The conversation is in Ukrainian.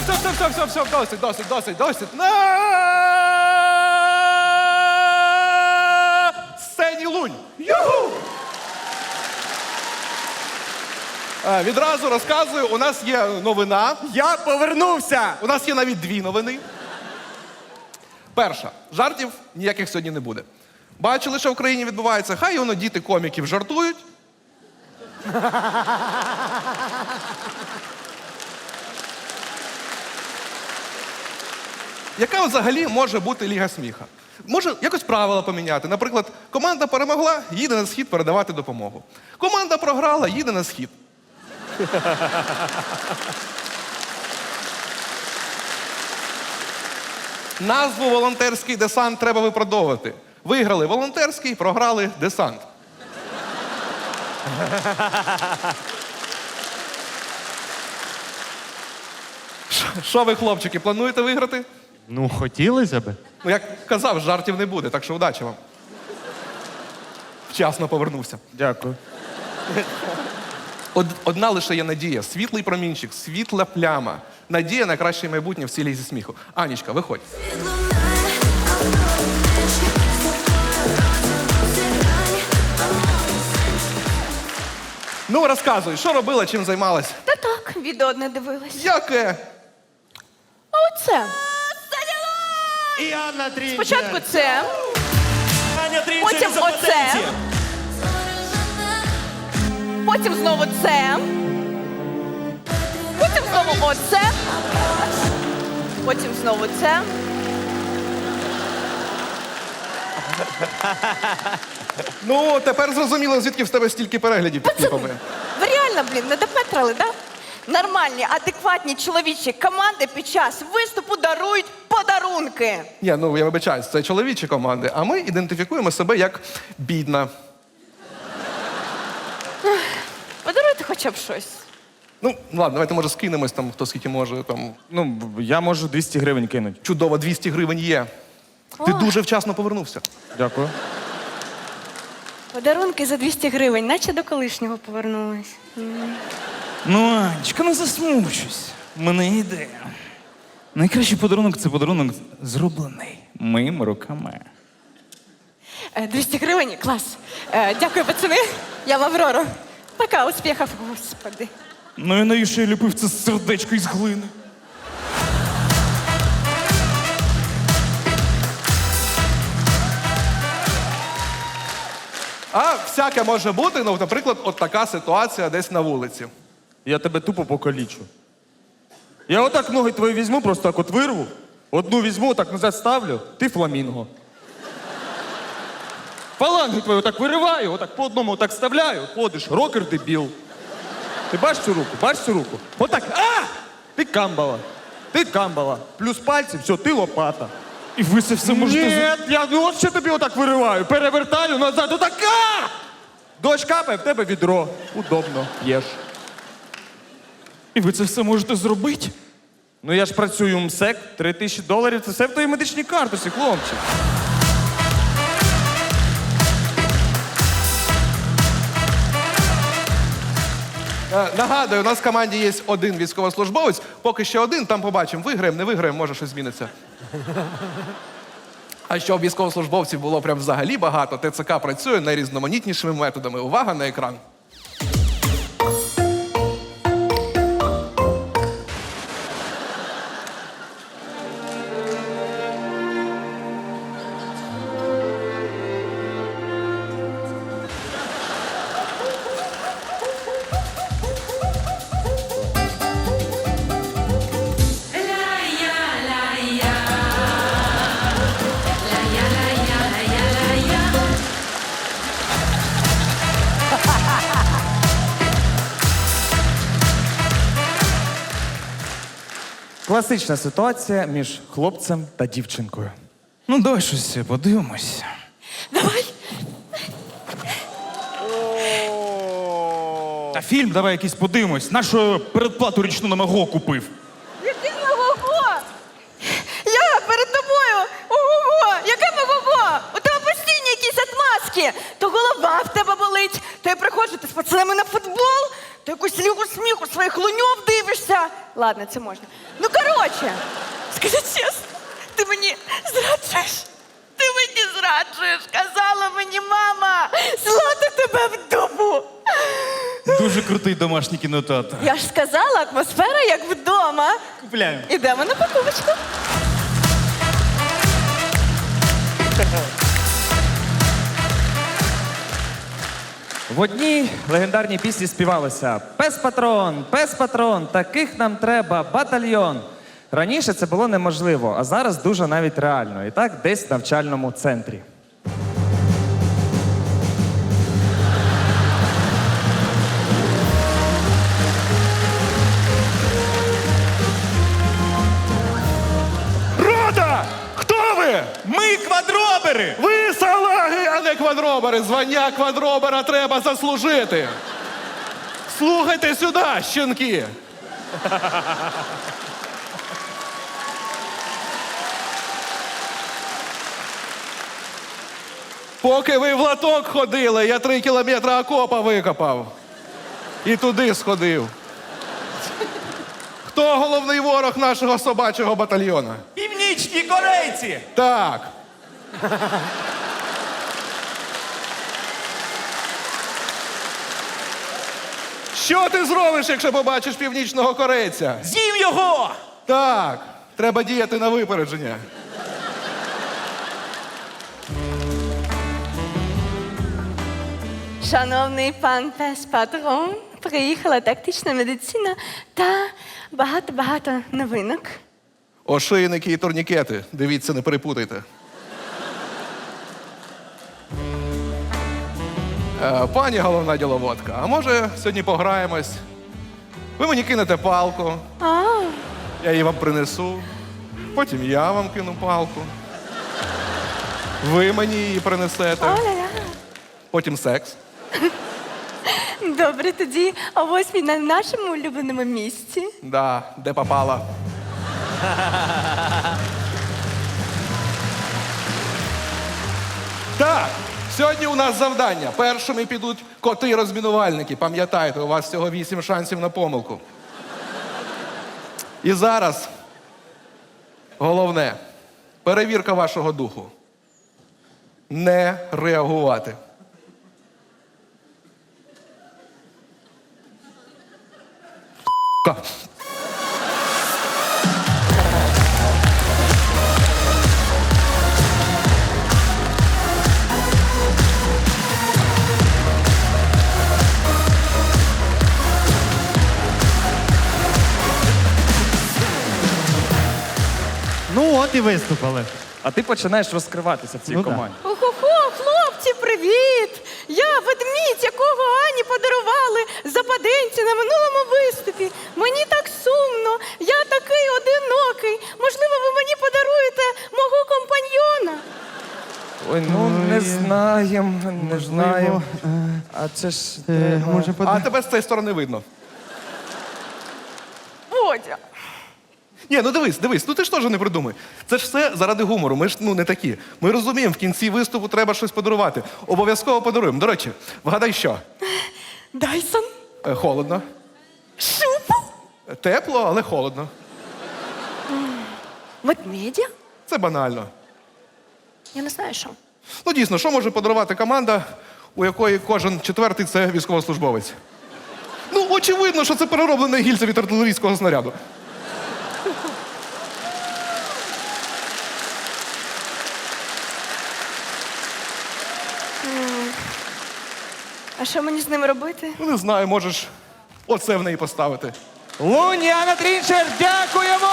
все, все, все, досить, досить, досить, досить. На сцені лунь. Юху! Е, Відразу розказую, у нас є новина. Я повернувся! У нас є навіть дві новини. Перша, жартів ніяких сьогодні не буде. Бачили, що в Україні відбувається, хай воно діти коміків жартують. Яка взагалі може бути ліга сміха? Може якось правила поміняти. Наприклад, команда перемогла, їде на схід передавати допомогу. Команда програла, їде на схід. Назву волонтерський десант треба виправдовувати. Виграли волонтерський, програли десант. Що- ви, хлопчики, плануєте виграти? Ну, хотілося б. Ну, як казав, жартів не буде, так що удачі вам. Вчасно повернувся. Дякую. Од- одна лише є надія, світлий промінчик, світла пляма. Надія на краще майбутнє в цілій зі сміху. Анічка, виходь. Ну, розказуй, що робила, чим займалась? Та так, відео не дивилась. Яке? А оце. І Анна Трінчер. Спочатку це, Аня Трінчер Потім оце. потім знову це. Потім знову оце. Потім знову це. Ну, тепер зрозуміло, звідки в тебе стільки переглядів під кліпами. Ви реально, блін, не допетрали, да? Нормальні, адекватні чоловічі команди під час виступу дарують подарунки. Ні, ну я вибачаюсь, це чоловічі команди, а ми ідентифікуємо себе як бідна. Подаруйте хоча б щось. Ну, ладно, давайте може скинемось там, хто скільки може. Там Ну, я можу 200 гривень кинуть. чудово, 200 гривень є. Ти дуже вчасно повернувся. Дякую. Подарунки за 200 гривень, наче до колишнього повернулись. Ну, Анечка, не засмучусь. Мене ідея. Найкращий подарунок це подарунок зроблений моїми руками. Е, 200 гривень, клас. Е, Дякую, пацани. Я в Аврору. Пока, успіхів, господи. Ну і навіщо я ліпив це сердечко із глини? А всяке може бути, ну, наприклад, от така ситуація десь на вулиці. Я тебе тупо покалічу. Я отак ноги твої візьму, просто так от вирву. Одну візьму, отак назад ставлю, ти фламінго. Фаланги твої отак вириваю, отак по одному отак вставляю, ходиш, рокер дебіл. Ти бачиш цю руку? Бачиш цю руку? Отак. А! Ти камбала. Ти камбала. Плюс пальці, все, ти лопата. І ви це все можете. Ні, я ну, от ще тобі отак вириваю. Перевертаю назад, отак. А! Дощ капає, в тебе відро. Удобно. Єш. І ви це все можете зробити? Ну я ж працюю в МСЕК, три тисячі доларів це все в твоїй медичній картусі, хлопчик. Е, Нагадую, у нас в команді є один військовослужбовець, поки ще один, там побачимо, виграємо, не виграємо, може щось зміниться. А щоб військовослужбовців було прям взагалі багато, ТЦК працює найрізноманітнішими методами. Увага на екран. Класична ситуація між хлопцем та дівчинкою. Ну, давай щось подивимось. Давай. Та фільм давай якийсь подивимось. Нашу передплату річну на мого купив. Яке ого! Я перед тобою! Ого! Яке ого! У тебе постійні якісь отмазки! То голова в тебе болить, то я приходжу, ти з пацанами на футбол, то якусь лігу сміху своїх луньов. Ладно, це можна. Ну, коротше, скажи чесно, ти мені зраджуєш. Ти мені зраджуєш, казала мені мама, злати тебе в дубу. Дуже крутий домашній кінотеатр. Я ж сказала, атмосфера як вдома. Купляємо. Ідемо на покупочку. В одній легендарній пісні співалося Пес патрон, пес патрон, таких нам треба батальйон. Раніше це було неможливо, а зараз дуже навіть реально. І так десь в навчальному центрі. Ви? Ми квадробери! Ви салаги, а не квадробери. Звання квадробера треба заслужити. Слухайте сюди, щенки. Поки ви в латок ходили, я три кілометри окопа викопав. І туди сходив. Хто головний ворог нашого собачого батальйона? Північні корейці! Так. Що ти зробиш, якщо побачиш північного корейця? З'їм його! Так, треба діяти на випередження. Шановний пан пес патрон, приїхала тактична медицина та багато-багато новинок. Ошийники і турнікети. Дивіться, не перепутайте. Е, Пані головна діловодка, а може сьогодні пограємось? Ви мені кинете палку, я її вам принесу. Потім я вам кину палку. Ви мені її принесете. Потім секс. Добре, тоді о восьмій на нашому улюбленому місці. Да, де попала. Так, сьогодні у нас завдання. Першими підуть коти-розмінувальники. Пам'ятайте, у вас всього вісім шансів на помилку. І зараз головне перевірка вашого духу. Не реагувати. Ка. От і виступили. А ти починаєш розкриватися в цій Ну да. команді. Охо-хо, хлопці, привіт! Я ведмідь, якого Ані подарували западенці на минулому виступі. Мені так сумно, я такий одинокий. Можливо, ви мені подаруєте мого компаньйона. Ой, ну не знаємо, не знаємо. А це ж е, треба. Може. А тебе з цієї сторони видно. Ні, ну дивись, дивись, ну ти ж теж не придумай. Це ж все заради гумору. Ми ж ну не такі. Ми розуміємо, в кінці виступу треба щось подарувати. Обов'язково подаруємо. До речі, вгадай що? Дайсон. Е, холодно. Шупу. Тепло, але холодно. Ведмедя? Це банально. Я не знаю, що. Ну дійсно, що може подарувати команда, у якої кожен четвертий це військовослужбовець? Ну, очевидно, що це перероблене гільза від артилерійського снаряду. А що мені з ним робити? Ну, не знаю, можеш оце в неї поставити. Луніана Трінчер, дякуємо!